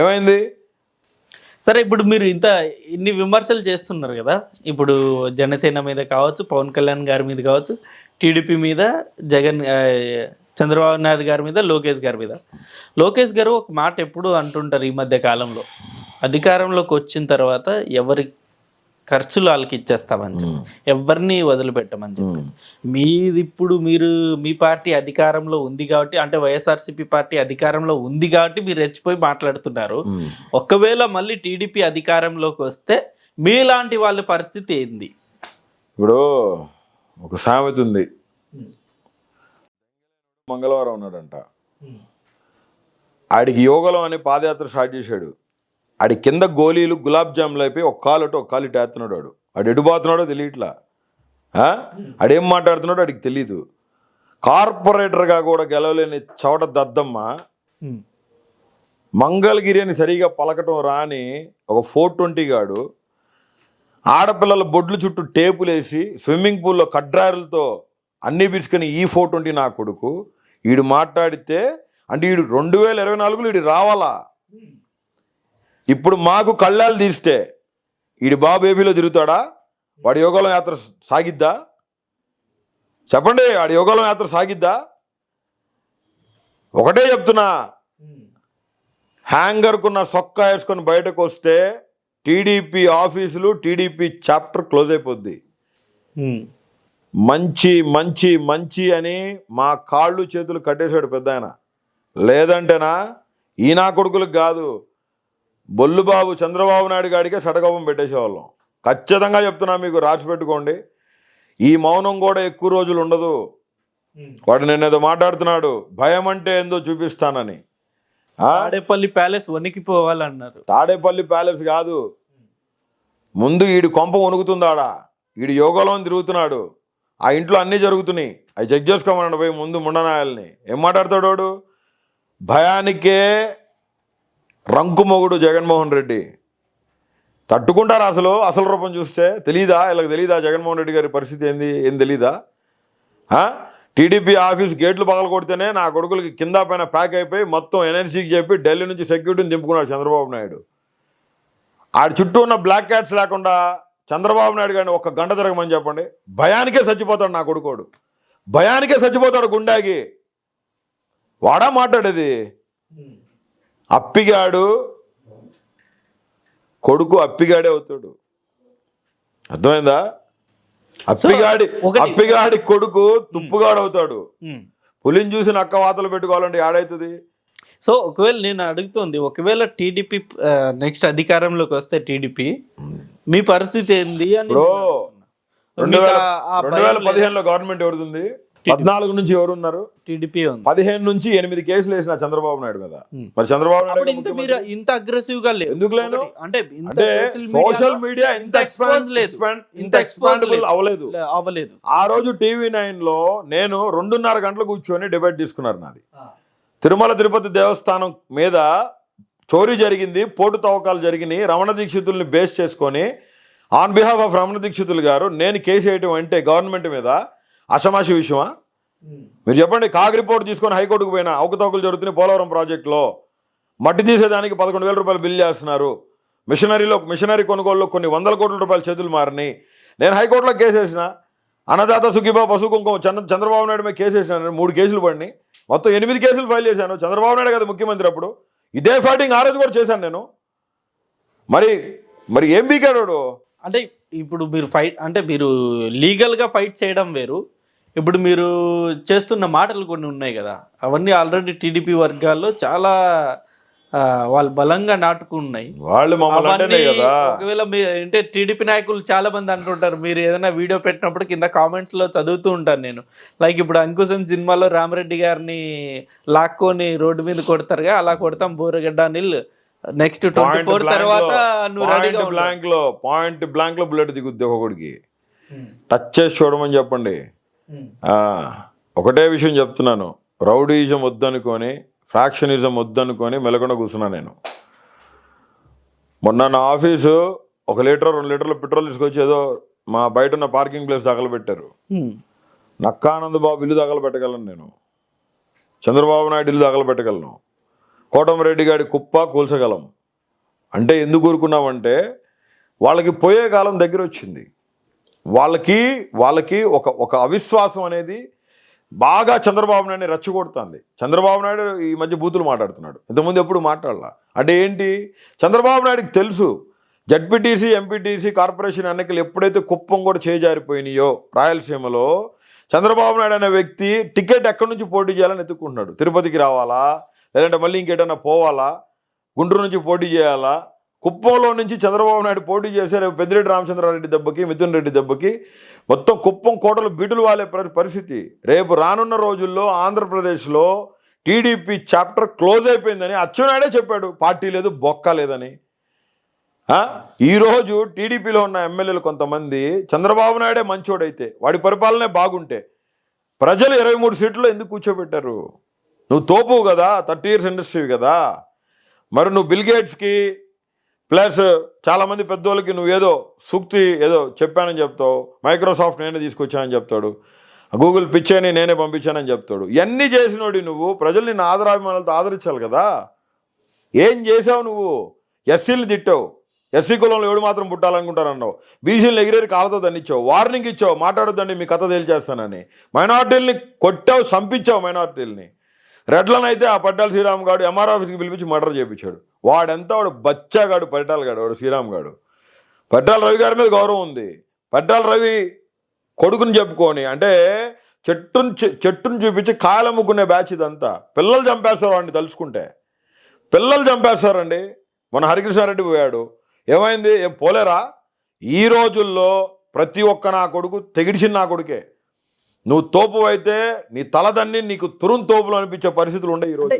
ఏమైంది? సరే ఇప్పుడు మీరు ఇంత ఇన్ని విమర్శలు చేస్తున్నారు కదా ఇప్పుడు జనసేన మీద కావచ్చు పవన్ కళ్యాణ్ గారి మీద కావచ్చు టీడీపీ మీద జగన్ చంద్రబాబు నాయుడు గారి మీద లోకేష్ గారి మీద. లోకేష్ గారు ఒక మాట ఎప్పుడు అంటుంటారు ఈ మధ్య కాలంలో. అధికారంలోకి వచ్చిన తర్వాత ఎవరి ఖర్చులు వాళ్ళకి ఇచ్చేస్తామని చెప్పి. ఎవరిని వదిలిపెట్టమని చెప్పేసి. మీది ఇప్పుడు మీరు మీ పార్టీ అధికారంలో ఉంది కాబట్టి అంటే వైఎస్ఆర్సీపీ పార్టీ అధికారంలో ఉంది కాబట్టి మీరు రెచ్చిపోయి మాట్లాడుతున్నారు. ఒకవేళ మళ్ళీ టీడీపీ అధికారంలోకి వస్తే మీలాంటి వాళ్ళ పరిస్థితి ఏంది? ఇప్పుడు ఒక సామెత ఉంది. మంగళవారం ఉన్నాడంట ఆడికి యోగలం అనే పాదయాత్ర స్టార్ట్ చేశాడు. ఆడి కింద గోళీలు గులాబ్ జాములు అయిపోయి ఒక కాలు ఒక కాలు ఇటు వేస్తున్నాడు వాడు. ఆడు ఎడుపోతున్నాడో తెలియట్లా? ఆడేం మాట్లాడుతున్నాడో ఆడికి తెలీదు. కార్పొరేటర్గా కూడా గెలవలేని చవట దద్దమ్మ మంగళగిరి అని సరిగా పలకటం రాని ఒక ఫోర్ ట్వంటీ గాడు ఆడపిల్లల బొడ్లు చుట్టూ టేపులేసి స్విమ్మింగ్ పూల్లో కడ్రారులతో అన్ని పిలుచుకొని ఈ ఫోర్ ట్వంటీ నా కొడుకు. వీడు మాట్లాడితే అంటే వీడు రెండు వేల ఇరవై నాలుగులో వీడు రావాలా? ఇప్పుడు మాకు కళ్ళాలు తీస్తే వీడి బాబు ఏపీలో తిరుగుతాడా? వాడి యోగాలం యాత్ర సాగిద్దా? చెప్పండి వాడి యోగాలం యాత్ర సాగిద్దా? ఒకటే చెప్తున్నా. హ్యాంగర్కున్న సొక్క వేసుకొని బయటకు వస్తే టీడీపీ ఆఫీసులు టీడీపీ చాప్టర్ క్లోజ్ అయిపోద్ది. మంచి మంచి మంచి అని మా కాళ్ళు చేతులు కట్టేశాడు పెద్ద ఆయన లేదంటేనా ఈ నా కొడుకులకు కాదు బొల్లుబాబు చంద్రబాబు నాయుడు గాడికే షటకోపం పెట్టేసేవాళ్ళం. ఖచ్చితంగా చెప్తున్నా మీకు రాసి పెట్టుకోండి. ఈ మౌనం కూడా ఎక్కువ రోజులు ఉండదు. వాడు నిన్నేదో మాట్లాడుతున్నాడు భయం అంటే ఏందో చూపిస్తానని? తాడేపల్లి ప్యాలెస్ వణికిపోవాలన్నారు. తాడేపల్లి ప్యాలెస్ కాదు. ముందు ఈడు కొంప వణుకుతుందాడా. ఈడు యోగంలో తిరుగుతున్నాడు. ఆ ఇంట్లో అన్నీ జరుగుతున్నాయి. అవి చెక్ చేసుకోమన్నాడు పోయి ముందు ముండనాయాలని. ఏం మాట్లాడతాడు వాడు? భయానికే రంకుమొగుడు జగన్మోహన్ రెడ్డి. తట్టుకుంటారు అసలు అసలు రూపం చూస్తే తెలీదా? వీళ్ళకి తెలీదా జగన్మోహన్ రెడ్డి గారి పరిస్థితి ఏంది? ఏం తెలీదా? టీడీపీ ఆఫీస్ గేట్లు పగల కొడితేనే నా కొడుకులకి కింద పైన ప్యాక్ అయిపోయి మొత్తం ఎనర్జీకి చెప్పి ఢిల్లీ నుంచి సెక్యూరిటీని దింపుకున్నాడు చంద్రబాబు నాయుడు. ఆడి చుట్టూ ఉన్న బ్లాక్ క్యాట్స్ లేకుండా చంద్రబాబు నాయుడు గారిని ఒక్క గంట తిరగమని చెప్పండి. భయానికే చచ్చిపోతాడు నా కొడుకోడు. భయానికే చచ్చిపోతాడు గుండాకి వాడా మాట్లాడేది? అప్పిగాడు కొడుకు అప్పిగాడే అవుతాడు. అర్థమైందా? అప్పిగాడి అప్పిగాడి కొడుకు తుప్పుగాడు అవుతాడు. పులిని చూసి నక్క వాతలు పెట్టుకోవాలంటే ఆడవుతుంది సో ఒకవేళ నేను అడుగుతుంది ఒకవేళ టీడీపీ నెక్స్ట్ అధికారంలోకి వస్తే టీడీపీ మీ పరిస్థితి ఏంది అని రెండు వేల? పదిహేనులో గవర్నమెంట్ ఎవరుంది పద్నాలుగు నుంచి ఎవరు ఉన్నారు టీడీపీ ఉంది. పదిహేను నుంచి ఎనిమిది కేసులు వేసిన చంద్రబాబు నాయుడు కదా. మరి చంద్రబాబు నాయుడు ఇంత మీరు ఇంత అగ్రెసివ్గా లేదు ఎందుకు? ఒకటి, అంటే సోషల్ మీడియా ఇంత ఎక్స్పాండ్ లేదు. ఇంత ఎక్స్పాండబుల్ లేదు. అవ్వలేదు. అవ్వలేదు. ఆ రోజు టీవీ నైన్లో నేను రెండున్నర గంటలు కూర్చొని డిబేట్ తీసుకున్నారు నాది. తిరుమల తిరుపతి దేవస్థానం మీద చోరీ జరిగింది పోటు తవ్వకాలు జరిగినాయి రమణ దీక్షితుల్ని బేస్ చేసుకొని on behalf of Ramana Dikshitulu garu నేను కేసు వేయటం అంటే గవర్నమెంట్ మీద అసమాషి విషయమా? మీరు చెప్పండి కాగ్ రిపోర్ట్ తీసుకొని హైకోర్టుకు పోయినా అవకతవకలు జరుగుతున్నాయి పోలవరం ప్రాజెక్టులో. మట్టి తీసేదానికి పదకొండు వేల రూపాయలు బిల్ చేస్తున్నారు. మిషనరీలో మిషనరీ కొనుగోలులో కొన్ని వందల కోట్ల రూపాయల చేతులు మారినాయి. నేను హైకోర్టులో కేసు వేసిన అన్నదాత సుఖీబా పశు కుంకుమ చంద్ర చంద్రబాబు నాయుడు మీద కేసు వేసిన నేను మూడు కేసులు పడినాయి. మొత్తం ఎనిమిది కేసులు ఫైల్ చేశాను. చంద్రబాబు నాయుడు కదా ముఖ్యమంత్రి అప్పుడు. ఇదే ఫైటింగ్ ఆ రోజు కూడా చేశాను నేను. మరి మరి ఏం బీకాడు? అంటే ఇప్పుడు మీరు ఫైట్ అంటే మీరు లీగల్గా ఫైట్ చేయడం వేరు. ఇప్పుడు మీరు చేస్తున్న మాటలు కొన్ని ఉన్నాయి కదా. అవన్నీ ఆల్రెడీ టీడీపీ వర్గాల్లో చాలా వాళ్ళు బలంగా నాటుకున్నాయి. వాళ్ళు ఒకవేళ మీ అంటే టీడీపీ నాయకులు చాలా మంది అంటుంటారు. మీరు ఏదైనా వీడియో పెట్టినప్పుడు కింద కామెంట్స్లో చదువుతూ ఉంటాను నేను. లైక్ ఇప్పుడు అంకుశం సినిమాలో రామరెడ్డి గారిని లాక్కొని రోడ్డు మీద కొడతారుగా. అలా కొడతాం బోరగడ్డ నీళ్ళు next twenty point four blank తర్వాత పాయింట్. బ్లాంక్లో పాయింట్ బ్లాంక్లో బుల్లెట్ దిగుద్ది ఒకడికి. టచ్ చేసి చూడమని చెప్పండి. ఆ, ఒకటే విషయం చెప్తున్నాను. రౌడీయిజం వద్దనుకొని ఫ్రాక్షనిజం వద్దనుకొని మెలకుండా కూర్చున్నా నేను. మొన్న నా ఆఫీసు ఒక లీటర్ రెండు లీటర్ల పెట్రోల్ తీసుకొచ్చి ఏదో మా బయట ఉన్న పార్కింగ్ ప్లేస్ తగలబెట్టారు Hmm. నక్కానంద బాబు ఇల్లు తగలబెట్టగలను నేను. చంద్రబాబు నాయుడు ఇల్లు తగలబెట్టగలను కోటమరెడ్డి గారి కుప్ప కూల్చగలం. అంటే ఎందుకు కోరుకున్నామంటే వాళ్ళకి పోయే కాలం దగ్గర వచ్చింది వాళ్ళకి వాళ్ళకి ఒక ఒక అవిశ్వాసం అనేది బాగా చంద్రబాబు నాయుడు రెచ్చగొడుతుంది. చంద్రబాబు నాయుడు ఈ మధ్య బూతులు మాట్లాడుతున్నాడు. ఇంతకుముందు ఎప్పుడు మాట్లాడాల? అంటే ఏంటి? చంద్రబాబు నాయుడుకి తెలుసు జడ్పీటీసీ ఎంపీటీసీ కార్పొరేషన్ ఎన్నికలు ఎప్పుడైతే కుప్పం కూడా చేజారిపోయినాయో రాయలసీమలో చంద్రబాబు నాయుడు అనే వ్యక్తి టికెట్ ఎక్కడి నుంచి పోటీ చేయాలని ఎత్తుకుంటున్నాడు? తిరుపతికి రావాలా? లేదంటే మళ్ళీ ఇంకేటన్నా పోవాలా? గుంటూరు నుంచి పోటీ చేయాలా? కుప్పంలో నుంచి చంద్రబాబు నాయుడు పోటీ చేసే రేపు పెద్దిరెడ్డి రామచంద్రారెడ్డి దెబ్బకి మిథున్ రెడ్డి దెబ్బకి మొత్తం కుప్పం కోటలు బీటులు వాలే పరిస్థితి. రేపు రానున్న రోజుల్లో ఆంధ్రప్రదేశ్లో టీడీపీ చాప్టర్ క్లోజ్ అయిపోయిందని అచ్చెన్నాయుడే చెప్పాడు. పార్టీ లేదు బొక్క లేదని. ఈరోజు టీడీపీలో ఉన్న ఎమ్మెల్యేలు కొంతమంది చంద్రబాబు నాయుడే మంచోడైతే వాడి పరిపాలనే బాగుంటే ప్రజలు ఇరవై మూడు సీట్లు ఎందుకు కూర్చోబెట్టారు? నువ్వు తోపువు కదా థర్టీ ఇయర్స్ ఇండస్ట్రీ కదా. మరి నువ్వు బిల్గేట్స్కి ప్లస్ చాలామంది పెద్దోళ్ళకి నువ్వు ఏదో సూక్తి ఏదో చెప్పానని చెప్తావు మైక్రోసాఫ్ట్ నేనే తీసుకొచ్చానని చెప్తాడు గూగుల్ పిచ్చేని నేనే పంపించానని చెప్తాడు. ఇవన్నీ చేసినోడి నువ్వు ప్రజలు నిన్ను ఆదరాభిమానాలతో ఆదరించాలి కదా. ఏం చేసావు నువ్వు? ఎస్సీలు తిట్టావు. ఎస్సీ కులంలో ఎవడు మాత్రం పుట్టాలనుకుంటారన్నావు. బీసీలు ఎగిరేరు కాళ్ళతో దండిచ్చావు వార్నింగ్ ఇచ్చావు మాట్లాడొద్దండి మీ కథ తేల్చేస్తానని. మైనార్టీల్ని కొట్టావు చంపించావు మైనార్టీల్ని. రెడ్లను అయితే ఆ పట్టాల శ్రీరామ్ గాడు ఎంఆర్ ఆఫీస్కి పిలిపించి మర్డర్ చేయించాడు వాడెంత వాడు బచ్చాగాడు పరిటాల గాడు వాడు శ్రీరామ్ గాడు. పట్టాల రవి గారి మీద గౌరవం ఉంది. పట్టాల రవి కొడుకుని చెప్పుకొని అంటే చెట్టును చెట్టును చూపించి కాయలమ్ముకునే బ్యాచ్ ఇదంతా. పిల్లలు చంపేస్తారు వాడిని తలుచుకుంటే. పిల్లలు చంపేస్తారండి. మన హరికృష్ణారెడ్డి పోయాడు. ఏమైంది? ఏం పోలేరా? ఈ రోజుల్లో ప్రతి ఒక్క నా కొడుకు తెగిడిచిన నా కొడుకే. నువ్వు తోపు అయితే నీ తలదన్ని నీకు తురుం తోపులు అనిపించే పరిస్థితులు ఉండే ఈరోజు